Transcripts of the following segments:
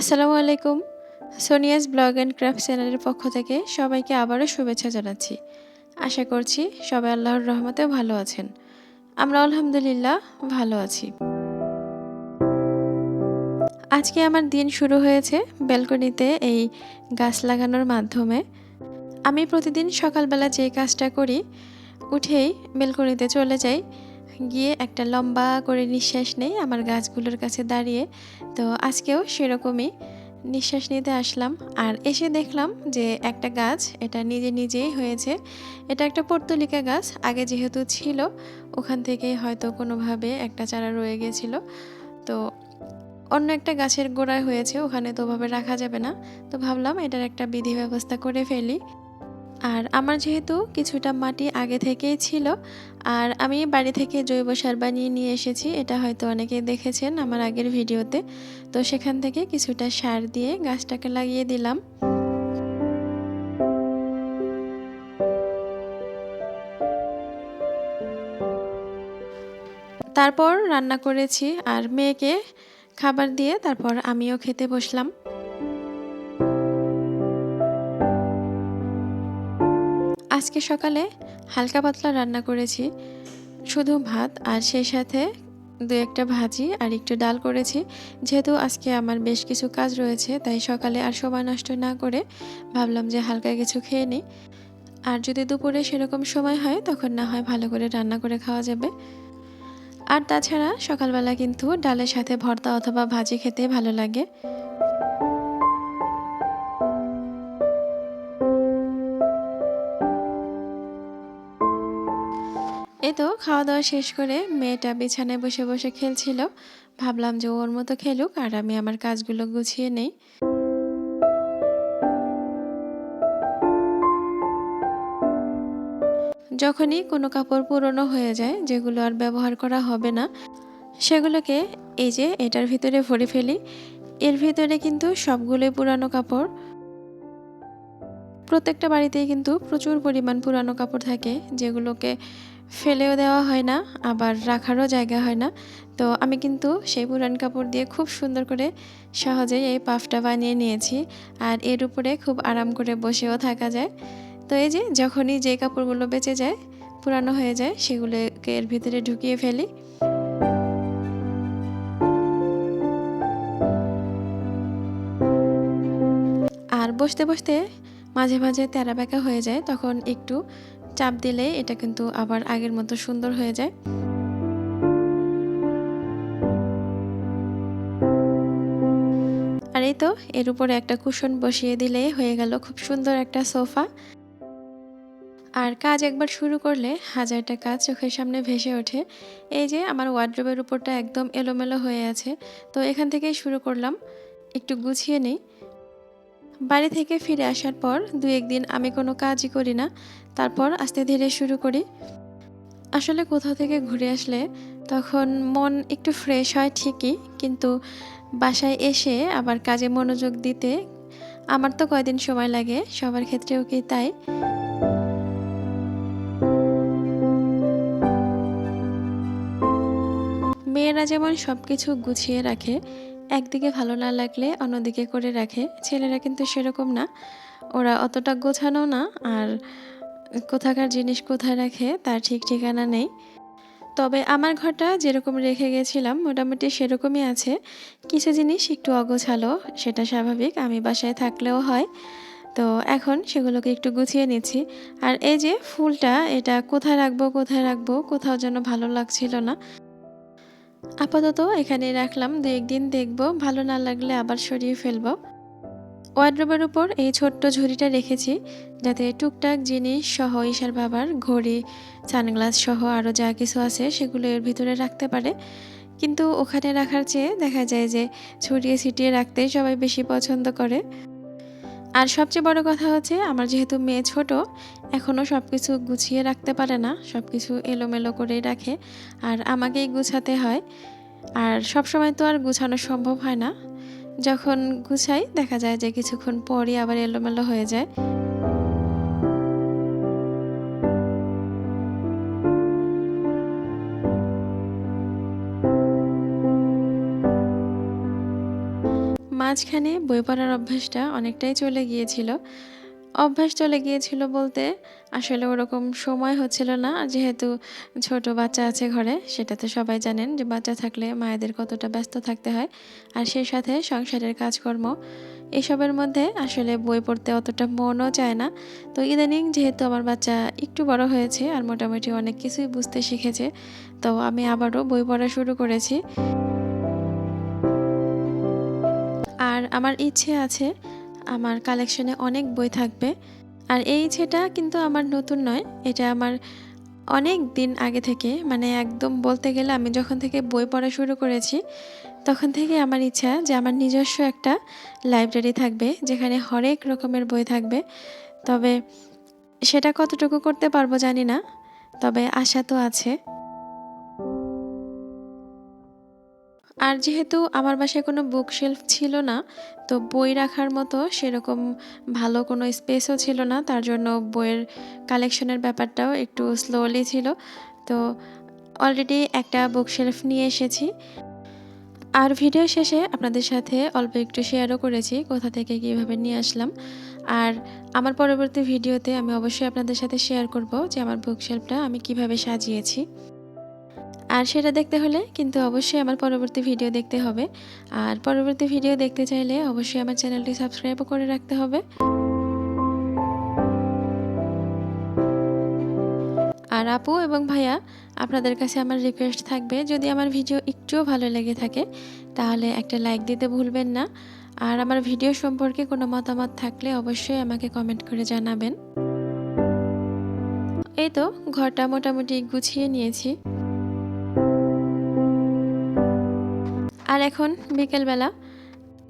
আসসালামু আলাইকুম। Sonia's blog and craft চ্যানেলের পক্ষ থেকে সবাইকে আবারও শুভেচ্ছা জানাচ্ছি। আশা করছি সবাই আল্লাহর রহমতে ভালো আছেন। আমরা আলহামদুলিল্লাহ ভালো আছি। আজকে আমার দিন শুরু হয়েছে ব্যালকনিতে এই গাছ লাগানোর মাধ্যমে। আমি প্রতিদিন সকালবেলা যে কাজটা করি, উঠেই ব্যালকনিতে চলে যাই। গিয়ে একটা লম্বা করে নিঃশ্বাস নেই আমার গাছগুলোর কাছে দাঁড়িয়ে। তো আজকেও সেরকমই নিঃশ্বাস নিতে আসলাম। আর এসে দেখলাম যে একটা গাছ, এটা নিজে নিজেই হয়েছে। এটা একটা পর্তুলিকা গাছ, আগে যেহেতু ছিল, ওখান থেকেই হয়তো কোনোভাবে একটা চারা রয়ে গেছিল। তো অন্য একটা গাছের গোড়ায় হয়েছে, ওখানে তো ওভাবে রাখা যাবে না। তো ভাবলাম এটার একটা বিধি ব্যবস্থা করে ফেলি। আর আমার যেহেতু কিছুটা মাটি আগে থেকেই ছিল, আর আমি বাড়ি থেকে জৈব সার বানিয়ে নিয়ে এসেছি, এটা হয়তো অনেকে দেখেছেন আমার আগের ভিডিওতে। তো সেখান থেকে কিছুটা সার দিয়ে গাছটাকে লাগিয়ে দিলাম। তারপর রান্না করেছি, আর মেয়েকে খাবার দিয়ে তারপর আমিও খেতে বসলাম। আজকে সকালে হালকা পাতলা রান্না করেছি। শুধু ভাত আর সেই সাথে দু একটা ভাজি আর একটু ডাল করেছি। যেহেতু আজকে আমার বেশ কিছু কাজ রয়েছে, তাই সকালে আর সময় নষ্ট না করে ভাবলাম যে হালকা কিছু খেয়ে নিই। আর যদি দুপুরে সেরকম সময় হয়, তখন না হয় ভালো করে রান্না করে খাওয়া যাবে। আর তাছাড়া সকালবেলা কিন্তু ডালের সাথে ভর্তা অথবা ভাজি খেতে ভালো লাগে। এই তো খাওয়া দাওয়া শেষ করে মেয়েটা বিছানায় বসে বসে খেলছিল। ভাবলাম যে ওর মতো খেলুক আর আমি আমার কাজগুলো গুছিয়ে নেই। যখনই কোনো কাপড় পুরনো হয়ে যায়, যেগুলো আর ব্যবহার করা হবে না, সেগুলোকে এই যে এটার ভিতরে ভরে ফেলি। এর ভিতরে কিন্তু সবগুলোই পুরানো কাপড়। প্রত্যেকটা বাড়িতেই কিন্তু প্রচুর পরিমাণ পুরানো কাপড় থাকে, যেগুলোকে ফেলেও দেওয়া হয় না, আবার রাখারও জায়গা হয় না। তো আমি কিন্তু সেই পুরান কাপড় দিয়ে খুব সুন্দর করে সহজেই এই পাফটা বানিয়ে নিয়েছি আর এর উপরে খুব আরাম করে বসেও থাকা যায়। তো এই যে যখনই যে কাপড়গুলো বেঁচে যায়, পুরানো হয়ে যায়, সেগুলোকে এর ভিতরে ঢুকিয়ে ফেলি। আর বসতে বসতে মাঝে মাঝে তেরা বেঁকা হয়ে যায়, তখন একটু চাপ দিলে এটা কিন্তু আবার আগের মতো সুন্দর হয়ে যায়। আর এই তো, এর উপরে একটা কুশন বসিয়ে দিলে হয়ে গেল খুব সুন্দর একটা সোফা। আর কাজ একবার শুরু করলে হাজারটা কাজ চোখের সামনে ভেসে ওঠে। এই যে আমার ওয়ার্ড্রোবের উপরটা একদম এলোমেলো হয়ে আছে। তো এখান থেকেই শুরু করলাম। একটু গুছিয়ে নেই। বাড়ি থেকে ফিরে আসার পর দু একদিন আমি কোনো কাজই করি না। তারপর আস্তে ধীরে শুরু করি। আসলে কোথাও থেকে ঘুরে আসলে তখন মন একটু ফ্রেশ হয় ঠিকই, কিন্তু বাসায় এসে আবার কাজে মনোযোগ দিতে আমার তো কয়দিন সময় লাগে, সবার ক্ষেত্রেও কি তাই? মেয়েরা যেমন সব কিছু গুছিয়ে রাখে একদিকে ভালো না লাগলে অন্যদিকে করে রাখে। ছেলেরা কিন্তু সেরকম না। ওরা অতটা গোছানো না আর কোথাকার জিনিস কোথায় রাখে তার ঠিক ঠিকানা নেই। তবে আমার ঘরটা যেরকম রেখে গেছিলাম মোটামুটি সেরকমই আছে। কিছু জিনিস একটু অগোছালো, সেটা স্বাভাবিক, আমি বাসায় থাকলেও হয়। তো এখন সেগুলোকে একটু গুছিয়ে নিচ্ছি। আর এই যে ফুলটা, এটা কোথায় রাখব কোথায় রাখব, কোথাও যেন ভালো লাগছিল না। আপাতত এখানে রাখলাম, দু একদিন দেখব, ভালো না লাগলে আবার সরিয়ে ফেলব। ওয়ার্ড্রোবের উপর এই ছোট্ট ঝুড়িটা রেখেছি, যাতে টুকটাক জিনিস সহ ঈশার বাবার ঘড়ি, সানগ্লাস সহ আরও যা কিছু আছে সেগুলো এর ভিতরে রাখতে পারে। কিন্তু ওখানে রাখার চেয়ে দেখা যায় যে ছড়িয়ে ছিটিয়ে রাখতেই সবাই বেশি পছন্দ করে। আর সবচেয়ে বড় কথা হচ্ছে, আমার যেহেতু মেয়ে ছোট এখনও সব কিছু গুছিয়ে রাখতে পারে না সব কিছু এলোমেলো করেই রাখে, আর আমাকেই গুছাতে হয়। আর সব সময় তো আর গুছানো সম্ভব হয় না। যখন গুছাই, দেখা যায় যে কিছুক্ষণ পরই আবার এলোমেলো হয়ে যায়। মাঝখানে বই পড়ার অভ্যাসটা অনেকটাই চলে গিয়েছিল। অভ্যাস চলে গিয়েছিল বলতে আসলে ওরকম সময় হচ্ছিল না। যেহেতু ছোট বাচ্চা আছে ঘরে, সেটা তো সবাই জানেন যে বাচ্চা থাকলে মায়েদের কতটা ব্যস্ত থাকতে হয়। আর সেই সাথে সংসারের কাজকর্ম, এসবের মধ্যে আসলে বই পড়তে অতটা মনও চায় না। তো ইদানিং যেহেতু আমার বাচ্চা একটু বড় হয়েছে আর মোটামুটি অনেক কিছুই বুঝতে শিখেছে। তো আমি আবারও বই পড়া শুরু করেছি। আমার ইচ্ছে আছে আমার কালেকশনে অনেক বই থাকবে। আর এই ইচ্ছেটা কিন্তু আমার নতুন নয়। এটা আমার অনেক দিন আগে থেকে মানে একদম বলতে গেলে আমি যখন থেকে বই পড়া শুরু করেছি, তখন থেকে আমার ইচ্ছা যে আমার নিজস্ব একটা লাইব্রেরি থাকবে যেখানে হরেক রকমের বই থাকবে। তবে সেটা কতটুকু করতে পারব জানি না। তবে আশা তো আছে। আর যেহেতু আমার বাসায় কোনো বুকশেলফ ছিল না, তো বই রাখার মতো সেরকম ভালো কোনো স্পেসও ছিল না। তার জন্য বইয়ের কালেকশনের ব্যাপারটাও একটু স্লোলি ছিল। তো অলরেডি একটা বুকশেলফ নিয়ে এসেছি। আর ভিডিও শেষে আপনাদের সাথে অল্প একটু শেয়ারও করেছি কোথা থেকে কীভাবে নিয়ে আসলাম। আর আমার পরবর্তী ভিডিওতে আমি অবশ্যই আপনাদের সাথে শেয়ার করব যে আমার বুকশেলফটা আমি কীভাবে সাজিয়েছি। আর সেটা দেখতে হলে কিন্তু অবশ্যই আমার পরবর্তী ভিডিও দেখতে হবে। আর পরবর্তী ভিডিও দেখতে চাইলে অবশ্যই আমার চ্যানেলটি সাবস্ক্রাইবও করে রাখতে হবে। আর আপু এবং ভাইয়া, আপনাদের কাছে আমার রিকোয়েস্ট থাকবে, যদি আমার ভিডিও একটুও ভালো লেগে থাকে, তাহলে একটা লাইক দিতে ভুলবেন না। আর আমার ভিডিও সম্পর্কে কোনো মতামত থাকলে অবশ্যই আমাকে কমেন্ট করে জানাবেন। এই তো, ঘরটা মোটামুটি গুছিয়ে নিয়েছি। আর এখন বিকেলবেলা।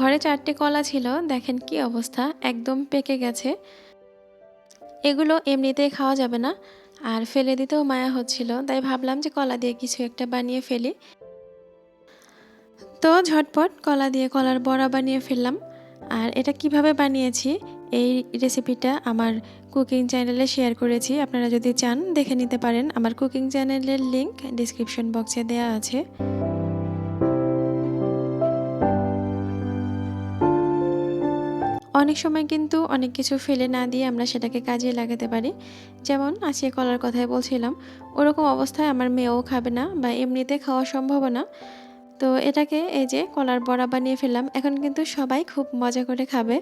ঘরে চারটে কলা ছিল, দেখেন কি অবস্থা, একদম পেকে গেছে। এগুলো এমনিতেই খাওয়া যাবে না, আর ফেলে দিতেও মায়া হচ্ছিল, তাই ভাবলাম যে কলা দিয়ে কিছু একটা বানিয়ে ফেলি। তো ঝটপট কলা দিয়ে কলার বড়া বানিয়ে ফেললাম। আর এটা কীভাবে বানিয়েছি, এই রেসিপিটা আমার কুকিং চ্যানেলে শেয়ার করেছি, আপনারা যদি চান দেখে নিতে পারেন। আমার কুকিং চ্যানেলের লিংক ডিসক্রিপশন বক্সে দেওয়া আছে। অনেক সময় কিন্তু অনেক কিছু ফেলে না দিয়ে আমরা সেটাকে কাজে লাগাতে পারি। যেমন আজকে কলার কথাই বলছিলাম, ওরকম অবস্থায় আমার মেয়েও খাবে না বা এমনিতে খাওয়া সম্ভব না তো এটাকে এই যে কলার বড়া বানিয়ে ফেললাম, এখন কিন্তু সবাই খুব মজা করে খাবে।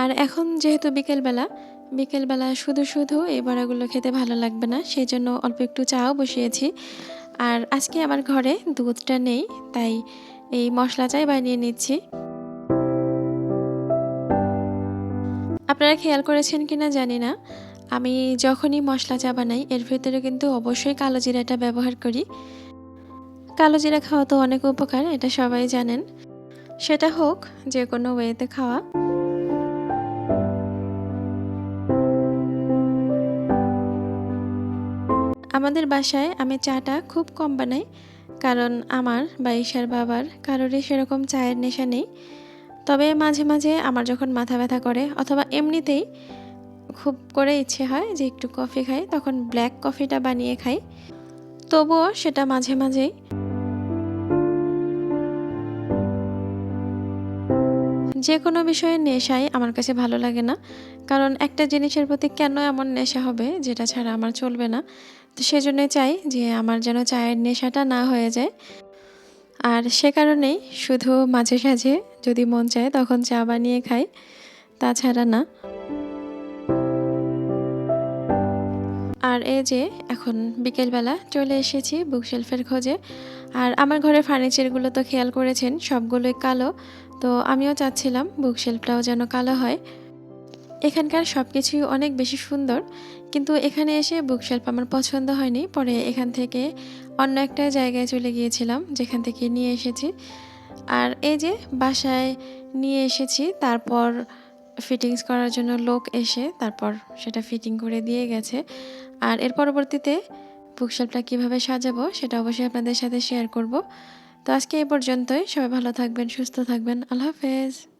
আর এখন যেহেতু বিকেলবেলা বিকেলবেলা শুধু শুধু এই বড়াগুলো খেতে ভালো লাগবে না সেই জন্য অল্প একটু চাও বসিয়েছি। আর আজকে আমার ঘরে দুধটা নেই, তাই এই মশলা চাই বানিয়ে নিচ্ছি। আপনারা খেয়াল করেছেন কিনা জানি না। আমি যখনই মশলা চা বানাই, এর ভেতরে কিন্তু অবশ্যই কালো জিরাটা ব্যবহার করি। কালো জিরা খাওয়া তো অনেক উপকার, এটা সবাই জানেন। সেটা হোক যে কোনো ওয়েতে খাওয়া। আমাদের বাসায় আমি চাটা খুব কম বানাই, কারণ আমার বা ঈশার বাবার কারোরই সেরকম চায়ের নেশা নেই। তবে মাঝে মাঝে আমার যখন মাথা ব্যথা করে অথবা এমনিতেই খুব করে ইচ্ছে হয় যে একটু কফি খাই, তখন ব্ল্যাক কফিটা বানিয়ে খাই। তবুও সেটা মাঝে মাঝেই। যে কোনো বিষয়ে নেশাই আমার কাছে ভালো লাগে না, কারণ একটা জিনিসের প্রতি কেন এমন নেশা হবে যেটা ছাড়া আমার চলবে না? তো সেজন্য চাই যে আমার যেন চায়ের নেশাটা না হয়ে যায়। আর সে কারণেই শুধু মাঝে সাঝে যদি মন চায় তখন চা বানিয়ে খাই, তাছাড়া না। আর এই যে এখন বিকেলবেলা চলে এসেছি বুকশেলফের খোঁজে। আর আমার ঘরের ফার্নিচারগুলো তো খেয়াল করেছেন, সবগুলোই কালো। তো আমিও চাচ্ছিলাম বুকশেলফটাও যেন কালো হয়। এখানকার সব কিছুই অনেক বেশি সুন্দর। কিন্তু এখানে এসে বুকশেলফ আমার পছন্দ হয়নি। পরে এখান থেকে অন্য একটা জায়গায় চলে গিয়েছিলাম, যেখান থেকে নিয়ে এসেছি। আর এই যে বাসায় নিয়ে এসেছি, তারপর ফিটিংস করার জন্য লোক এসে তারপর সেটা ফিটিং করে দিয়ে গেছে। আর এর পরবর্তীতে বুকশেলফটা কীভাবে সাজাবো সেটা অবশ্যই আপনাদের সাথে শেয়ার করব। তো আজকে এই পর্যন্তই, সবাই ভালো থাকবেন, সুস্থ থাকবেন, আল্লাহ হাফেজ।